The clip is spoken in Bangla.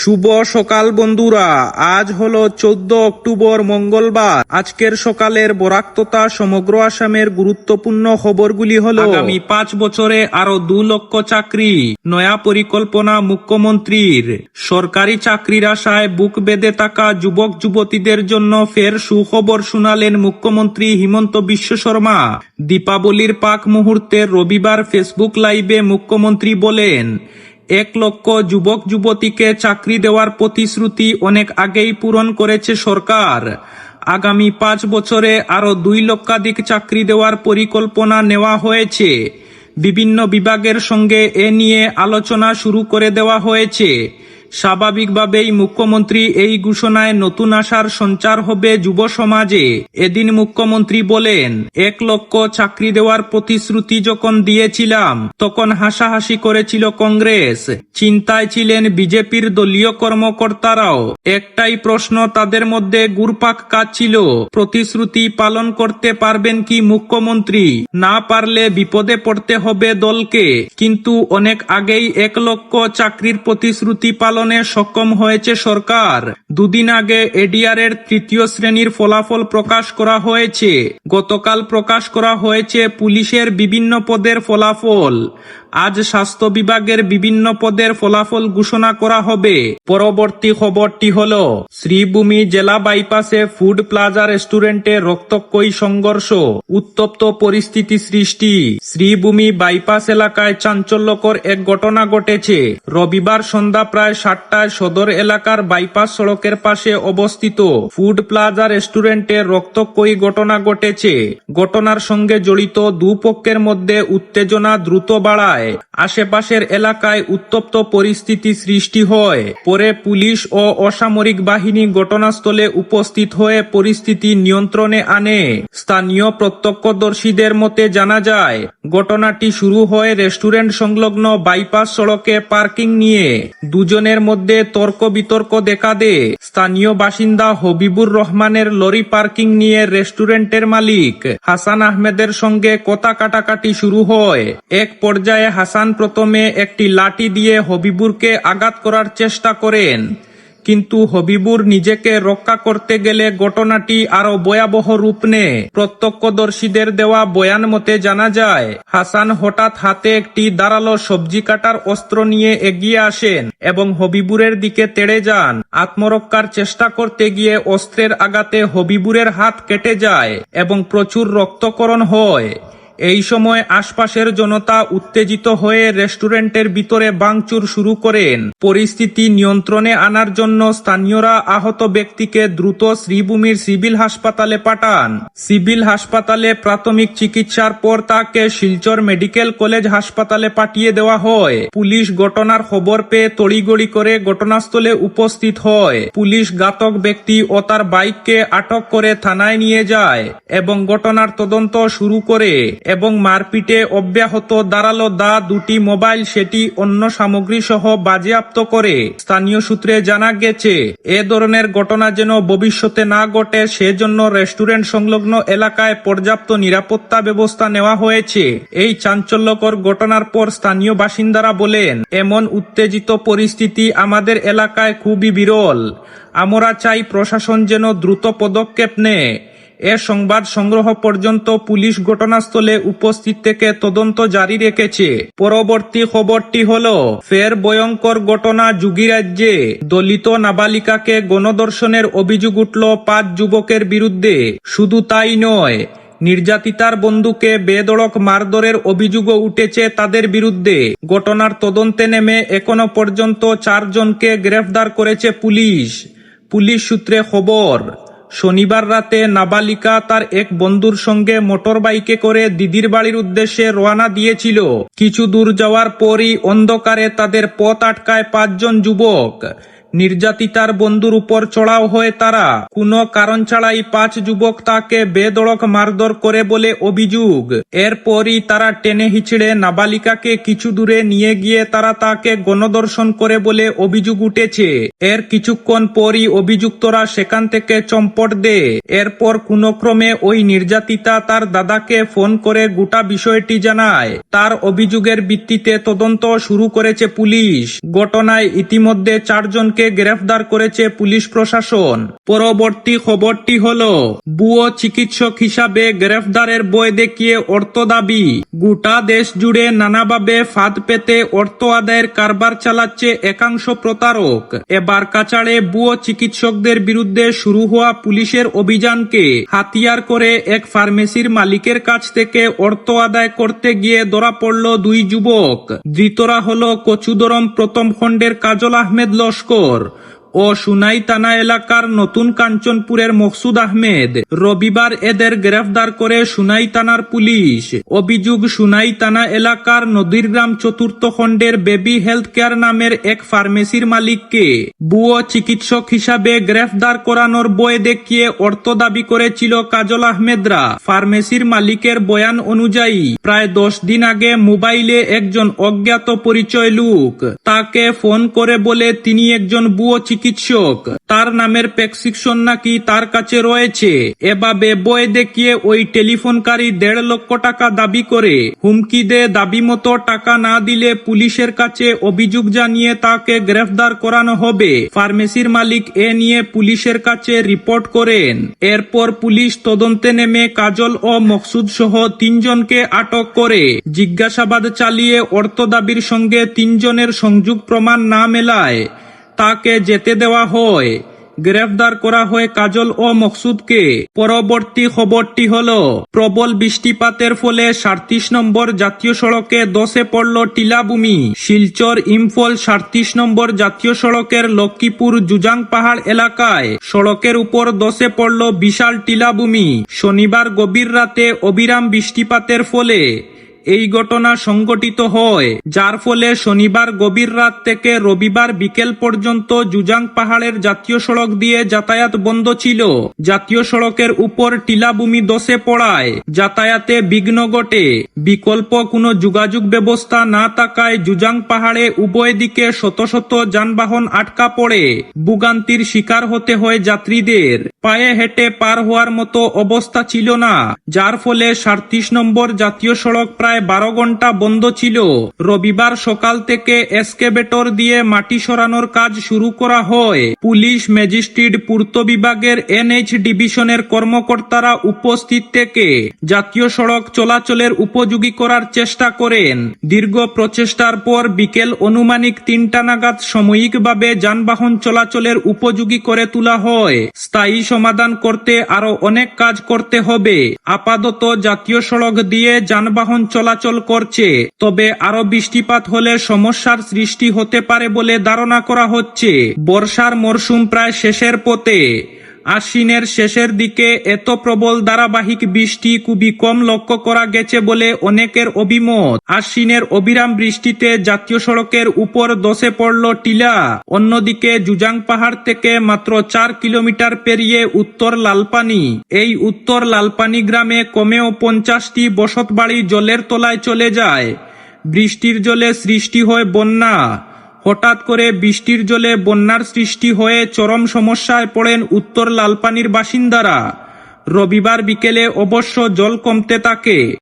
শুভ সকাল বন্ধুরা। আজ হলো চোদ্দ অক্টোবর মঙ্গলবার। আজকের সকালের বরাক্ততা সমগ্র আসামের গুরুত্বপূর্ণ খবরগুলি হল আগামী পাঁচ বছরে আরও দু লক্ষ চাকরি, নয়া পরিকল্পনা মুখ্যমন্ত্রীর। সরকারি চাকরির আশায় বুক বেঁধে থাকা যুবক যুবতীদের জন্য ফের সুখবর শুনালেন মুখ্যমন্ত্রী হিমন্ত বিশ্ব শর্মা। দীপাবলির পাক মুহূর্তে রবিবার ফেসবুক লাইভে মুখ্যমন্ত্রী বলেন এক লক্ষ যুবক যুবতীকে চাকরি দেওয়ার প্রতিশ্রুতি অনেক আগেই পূরণ করেছে সরকার। আগামী পাঁচ বছরে আরও দুই লক্ষাধিক চাকরি দেওয়ার পরিকল্পনা নেওয়া হয়েছে। বিভিন্ন বিভাগের সঙ্গে এ নিয়ে আলোচনা শুরু করে দেওয়া হয়েছে। স্বাভাবিকভাবেই মুখ্যমন্ত্রী এই ঘোষণায় নতুন আশার সঞ্চার হবে যুব সমাজে। এদিন মুখ্যমন্ত্রী বলেন, এক লক্ষ চাকরি দেওয়ার প্রতিশ্রুতি যখন দিয়েছিলাম, তখন হাসাহাসি করেছিল কংগ্রেস। চিন্তায় ছিলেন বিজেপির দলীয় কর্মকর্তারাও। একটাই প্রশ্ন তাদের মধ্যে গুরপাক কাজ ছিল প্রতিশ্রুতি পালন করতে পারবেন কি মুখ্যমন্ত্রী? না পারলে বিপদে পড়তে হবে দলকে। কিন্তু অনেক আগেই এক লক্ষ চাকরির প্রতিশ্রুতি পালনে সক্ষম হয়েছে সরকার। দুদিন আগে এডিআর এর তৃতীয় শ্রেণির ফলাফল প্রকাশ করা হয়েছে। গতকাল প্রকাশ করা হয়েছে পুলিশের বিভিন্ন পদের ফলাফল। আজ স্বাস্থ্য বিভাগের বিভিন্ন পদের ফলাফল ঘোষণা করা হবে। পরবর্তী খবরটি হল, শ্রীভূমি জেলা বাইপাসে ফুড প্লাজা রেস্টুরেন্টে রক্তক্ষয়ী সংঘর্ষ, উত্তপ্ত পরিস্থিতি সৃষ্টি। শ্রীভূমি বাইপাস এলাকায় চাঞ্চল্যকর এক ঘটনা ঘটেছে। রবিবার সন্ধ্যা প্রায় সাতটায় সদর এলাকার বাইপাস সড়কের পাশে অবস্থিত ফুড প্লাজা রেস্টুরেন্টে রক্তক্ষয়ী ঘটনা ঘটেছে। ঘটনার সঙ্গে জড়িত দুপক্ষের মধ্যে উত্তেজনা দ্রুত বাড়ায়। আশেপাশের এলাকায় উত্তপ্ত পরিস্থিতি সৃষ্টি হয়। পরে পুলিশ ও অসামরিক বাহিনী ঘটনাস্থলে উপস্থিত হয়ে পরিস্থিতি নিয়ন্ত্রণে আনে। স্থানীয় প্রত্যক্ষদর্শীদের মতে জানা যায়, ঘটনাটি শুরু হয় রেস্টুরেন্ট সংলগ্ন বাইপাস সড়কে পার্কিং নিয়ে। দুজনের মধ্যে তর্ক বিতর্ক দেখা দে স্থানীয় বাসিন্দা হবিবুর রহমানের লরি পার্কিং নিয়ে রেস্টুরেন্টের মালিক হাসান আহমেদের সঙ্গে কথা কাটাকাটি শুরু হয়। এক পর্যায়ে হাসান প্রথমে একটি লাঠি দিয়ে হবিবুরকে আঘাত করার চেষ্টা করেন। কিন্তু হবিবুর নিজেকে রক্ষা করতে গেলে ঘটনাটি আরও ভয়াবহ রূপ নেয়। প্রত্যক্ষদর্শীদের দেওয়া বয়ান মতে জানা যায়, হাসান হঠাৎ হাতে একটি দাঁড়াল সবজি কাটার অস্ত্র নিয়ে এগিয়ে আসেন এবং হবিবুরের দিকে তেড়ে যান। আত্মরক্ষার চেষ্টা করতে গিয়ে অস্ত্রের আঘাতে হবিবুরের হাত কেটে যায় এবং প্রচুর রক্তকরণ হয়। এই সময় আশপাশের জনতা উত্তেজিত হয়ে রেস্টুরেন্টের ভিতরে বাংচুর শুরু করেন। পরিস্থিতি নিয়ন্ত্রণে আনার জন্য স্থানীয়রা আহত ব্যক্তিকে দ্রুত শ্রীভূমির সিভিল হাসপাতালে পাঠান। সিভিল হাসপাতালে প্রাথমিক চিকিৎসার পর তাকে শিলচর মেডিকেল কলেজ হাসপাতালে পাঠিয়ে দেওয়া হয়। পুলিশ ঘটনার খবর পেয়ে তড়িগড়ি করে ঘটনাস্থলে উপস্থিত হয়। পুলিশ ঘাতক ব্যক্তি ও তার বাইককে আটক করে থানায় নিয়ে যায় এবং ঘটনার তদন্ত শুরু করে। এবং মারপিটে অব্যাহত দাঁড়াল দা দুটি মোবাইল, সেটি অন্য সামগ্রী সহ বাজেয়াপ্ত করে। স্থানীয় সূত্রে জানা গেছে, এ ধরনের ঘটনা যেন ভবিষ্যতে না ঘটে, সেজন্য রেস্টুরেন্ট সংলগ্ন এলাকায় পর্যাপ্ত নিরাপত্তা ব্যবস্থা নেওয়া হয়েছে। এই চাঞ্চল্যকর ঘটনার পর স্থানীয় বাসিন্দারা বলেন, এমন উত্তেজিত পরিস্থিতি আমাদের এলাকায় খুবই বিরল। আমরা চাই প্রশাসন যেন দ্রুত পদক্ষেপ নেয়। এ সংবাদ সংগ্রহ পর্যন্ত পুলিশ ঘটনাস্থলে উপস্থিত থেকে তদন্ত জারি রেখেছে। পরবর্তী খবরটি হল, ফের ভয়ঙ্কর ঘটনা যুগিরাজ্যে দলিত নাবালিকাকে গণদর্শনের অভিযোগ উঠল পাঁচ যুবকের বিরুদ্ধে। শুধু তাই নয়, নির্যাতিতার বন্ধুকে বেদড়ক মারধরের অভিযোগও উঠেছে তাদের বিরুদ্ধে। ঘটনার তদন্তে নেমে এখনও পর্যন্ত চারজনকে গ্রেফতার করেছে পুলিশ। পুলিশ সূত্রে খবর শনিবার রাতে নাবালিকা তার এক বন্ধুর সঙ্গে মোটর বাইকে করে দিদির বাড়ির উদ্দেশ্যে রওনা দিয়েছিল। কিছু দূর যাওয়ার পরই অন্ধকারে তাদের পথ আটকায় পাঁচজন যুবক। নির্যাতিতার বন্ধুর উপর চড়াও হয়ে তারা কোনো কারণ ছাড়াই পাঁচ যুবক তাকে বেদড়ক মারধর করে বলে অভিযোগ। এরপরই তারা টেনে হিচড়ে নাবালিকাকে কিছু দূরে নিয়ে গিয়ে তারা তাকে গণদর্শন করে বলে অভিযোগ উঠেছে। এর কিছুক্ষণ পরই অভিযুক্তরা সেখান থেকে চম্পট দেয় এরপর কোনো ক্রমে ওই নির্যাতিতা তার দাদাকে ফোন করে গোটা বিষয়টি জানায়। তার অভিযোগের ভিত্তিতে তদন্ত শুরু করেছে পুলিশ। ঘটনায় ইতিমধ্যে চারজনকে জনকে গ্রেফতার করেছে পুলিশ প্রশাসন। পরবর্তী খবরটি হলো, বুয়ো চিকিৎসক হিসাবে গ্রেফতারের বই দেখিয়ে অর্থ দাবি, গোটা দেশ জুড়ে নানাভাবে ফাঁদ পেতে অর্থ আদায়ের কারবার চালাচ্ছে একাংশ প্রতারক। এবার কাচাড়ে বুয়ো চিকিৎসকদের বিরুদ্ধে শুরু হওয়া পুলিশের অভিযানকে হাতিয়ার করে এক ফার্মেসির মালিকের কাছ থেকে অর্থ আদায় করতে গিয়ে ধরা পড়ল দুই যুবক। ধৃতরা হল কচুদরম প্রথম খণ্ডের কাজল আহমেদ লস্কর। और ও সুনাই থানা এলাকার নতুন কাঞ্চনপুরের মকসুদ আহমেদ। রবিবার এদের গ্রেফতার করে সুনাই থানার পুলিশ। অভিযোগ সুনাই থানা এলাকার নদীরগ্রাম চতুর্থ খণ্ডের বেবি হেলথ কেয়ার নামের এক ফার্মেসির মালিককে বুয়ো চিকিৎসক হিসাবে গ্রেফতার করানোর বয়ে দেখিয়ে অর্থ দাবি করেছিল কাজল আহমেদরা। ফার্মেসির মালিকের বয়ান অনুযায়ী, প্রায় দশ দিন আগে মোবাইলে একজন অজ্ঞাত পরিচয় লোক তাকে ফোন করে বলে তিনি একজন বুয়ো চিকিৎসক। তার নামের প্রেসক্রিপশন নাকি তার কাছে রয়েছে। এভাবে বই দেখিয়ে ওই টেলিফোনকারী দেড় লক্ষ টাকা দাবি করে। হুমকি দে দাবি মতো টাকা না দিলে পুলিশের কাছে অভিযোগ জানিয়ে তাকে গ্রেফতার করানো হবে। ফার্মেসির মালিক এ নিয়ে পুলিশের কাছে রিপোর্ট করেন। এরপর পুলিশ তদন্তে নেমে কাজল ও মকসুদ সহ তিনজনকে আটক করে। জিজ্ঞাসাবাদ চালিয়ে অর্থ দাবির সঙ্গে তিনজনের সংযোগ প্রমাণ না মেলায়। তাকে যেতে দেওয়া হয়। গ্রেফতার করা হয় কাজল ও মকসুদকে। পরবর্তী খবরটি হল, প্রবল বৃষ্টিপাতের ফলে সাঁত্রিশ নম্বর জাতীয় সড়কে দশে পড়ল টিলাভূমি। শিলচর ইম্ফল সাঁত্রিশ নম্বর জাতীয় সড়কের লক্ষ্মীপুর জুজাং পাহাড় এলাকায় সড়কের উপর দশে পড়ল বিশাল টিলাভূমি। শনিবার গভীর রাতে অবিরাম বৃষ্টিপাতের ফলে এই ঘটনা সংঘটিত হয়, যার ফলে শনিবার গভীর রাত থেকে রবিবার বিকেল পর্যন্ত জুজাং পাহাড়ের জাতীয় সড়ক দিয়ে যাতায়াত বন্ধ ছিল। জাতীয় সড়কের উপর টিলাভূমি দশে পড়ায়, যাতায়াতে বিঘ্ন ঘটে। বিকল্প কোনো যোগাযোগ ব্যবস্থা না থাকায় জুজাং পাহাড়ে উভয় দিকে শত শত যানবাহন আটকা পড়ে। ভোগান্তির শিকার হতে হয় যাত্রীদের। পায়ে হেঁটে পার হওয়ার মতো অবস্থা ছিল না, যার ফলে সাঁত্রিশ নম্বর জাতীয় সড়ক প্রায় বারো ঘণ্টা বন্ধ ছিল। রবিবার সকাল থেকে এসকেবেটর দিয়ে মাটি সরানোর কাজ শুরু করা হয়। পুলিশ, ম্যাজিস্ট্রেট, পূর্ত বিভাগের এনএইচ ডিভিশনের কর্মকর্তারা উপস্থিত থেকে জাতীয় সড়ক চলাচলের উপযোগী করার চেষ্টা করেন। দীর্ঘ প্রচেষ্টার পর বিকেল অনুমানিক তিনটা নাগাদ সাময়িকভাবে যানবাহন চলাচলের উপযোগী করে তোলা হয়। স্থায়ী সমাধান করতে আরও অনেক কাজ করতে হবে। আপাতত জাতীয় সড়ক দিয়ে যানবাহন চলাচল করছে, তবে আরও বৃষ্টিপাত হলে সমস্যার সৃষ্টি হতে পারে বলে ধারণা করা হচ্ছে। বর্ষার মরশুম প্রায় শেষের পথে। আশ্বিনের শেষের দিকে এত প্রবল ধারাবাহিক বৃষ্টি খুবই কম লক্ষ্য করা গেছে বলে অনেকের অভিমত। আশ্বিনের অবিরাম বৃষ্টিতে জাতীয় সড়কের উপর দশে পড়ল টিলা। অন্যদিকে জুজাং পাহাড় থেকে মাত্র চার কিলোমিটার পেরিয়ে উত্তর লালপানি। এই উত্তর লালপানি গ্রামে কমেও পঞ্চাশটি বসতবাড়ি জলের তলায় চলে যায়। বৃষ্টির জলে সৃষ্টি হয় বন্যা। হঠাৎ করে বৃষ্টির জলে বন্যার সৃষ্টি হয়ে চরম সমস্যায় পড়েন উত্তর লালপানির বাসিন্দারা। রবিবার বিকেলে অবশ্য জল কমতে থাকে।